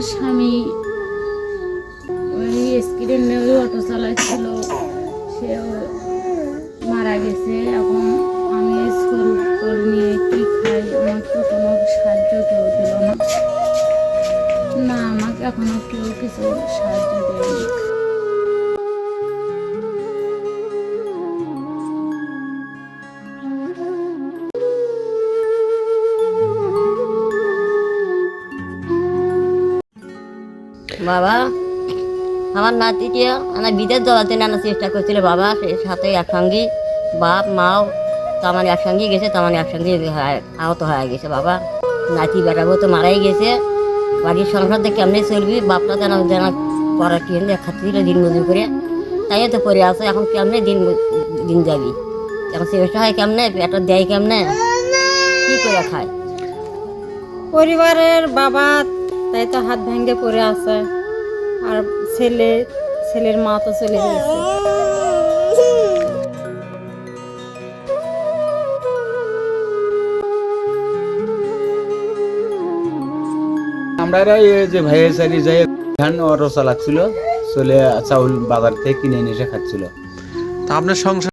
আমার স্বামী ওই স্কিডের মেয়ে অটো চালাচ্ছিল, সেও মারা গেছে। এখন আমি স্কুল করে নিয়ে কী খাই? আমার তো কোনো সাহায্য কেউ দিল না। না, আমাকে এখনও কেউ কিছু সাহায্য দেয়নি। বাবা, আমার নাতিকে আমার বিদেশ জ্বলাতে আনার চেষ্টা করছিল বাবা, সে সাথে একসঙ্গে বাপ, মাও তেমন একসঙ্গে গেছে তেমন একসঙ্গে আহত হয়ে গেছে বাবা। নাতি বেটাবো তো মারাই গেছে। বাড়ির সংসার থেকে কেমনে চলবি? বাপটা যেন যেন পড়ার কি খাচ্ছিল দিন মজুর করে। তাই তো পড়ে আসো এখন কেমনে দিন দিন যাবি? এখন চেষ্টা হয় কেমনে? পেটা দেয় কেমনে? কি করে খায়? পরিবারের বাবা, তাই তো হাত ভেঙে পড়ে আছে। আর ছেলে ছেলের মা তো চলে গেছে। আমরা এই যে ভাইয়ের সারি যাই ধান অটো চালাচ্ছিল চলে চাউল বাজার থেকে কিনে এনে এসে খাচ্ছিল। তা আপনার সংসার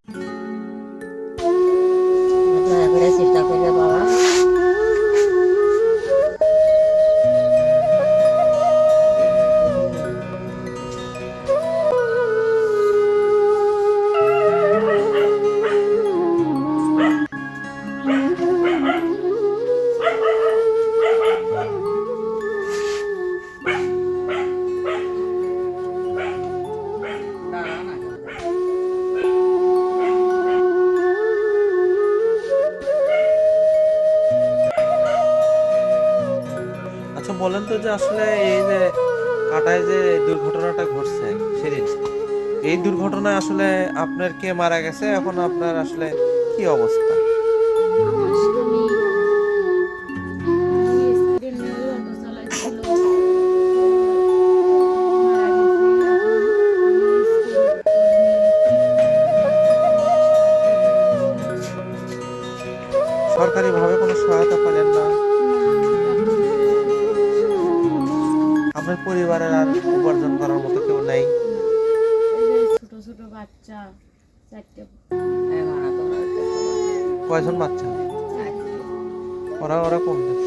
বলেন তো যে আসলে এই যে কাটায় যে দুর্ঘটনাটা ঘটছে সেদিন। এই দুর্ঘটনায় আসলে আপনার কে মারা গেছে? এখন আপনার আসলে কি অবস্থা? আমার স্বামী স্কুলে নিয়ে অটো চালাইছিল মারা গেছে এখন আমি স্কুল সরকারি ভাবে কোনো সহায়তা পেলেন না? আপনার পরিবারের আর উপার্জন করার মতো কেউ নেই। ছোট ছোট বাচ্চা? চারটে। কয়জন বাচ্চা ওরা ওরা কম দেশ?